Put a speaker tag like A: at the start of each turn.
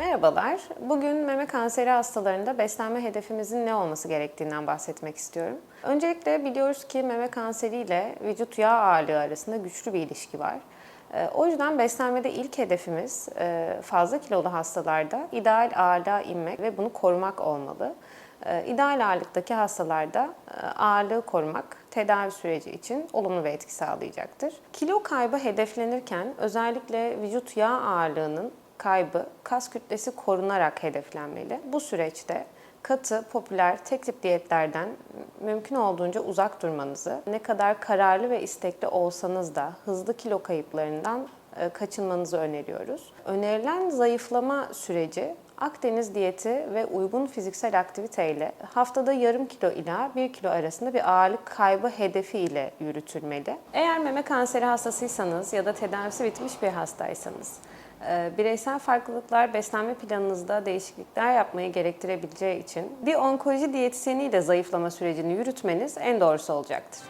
A: Merhabalar. Bugün meme kanseri hastalarında beslenme hedefimizin ne olması gerektiğinden bahsetmek istiyorum. Öncelikle biliyoruz ki meme kanseri ile vücut yağ ağırlığı arasında güçlü bir ilişki var. Ee, O yüzden beslenmede ilk hedefimiz e, fazla kilolu hastalarda ideal ağırlığa inmek ve bunu korumak olmalı. Ee, İdeal ağırlıktaki hastalarda e, ağırlığı korumak tedavi süreci için olumlu bir etki sağlayacaktır. Kilo kaybı hedeflenirken özellikle vücut yağ ağırlığının kaybı kas kütlesi korunarak hedeflenmeli. Bu süreçte katı, popüler, tek tip diyetlerden mümkün olduğunca uzak durmanızı, ne kadar kararlı ve istekli olsanız da hızlı kilo kayıplarından e, kaçınmanızı öneriyoruz. Önerilen zayıflama süreci Akdeniz diyeti ve uygun fiziksel aktiviteyle haftada yarım kilo ila 1 kilo arasında bir ağırlık kaybı hedefi ile yürütülmeli. Eğer meme kanseri hastasıysanız ya da tedavisi bitmiş bir hastaysanız bireysel farklılıklar beslenme planınızda değişiklikler yapmayı gerektirebileceği için bir onkoloji diyetisyeniyle zayıflama sürecini yürütmeniz en doğrusu olacaktır.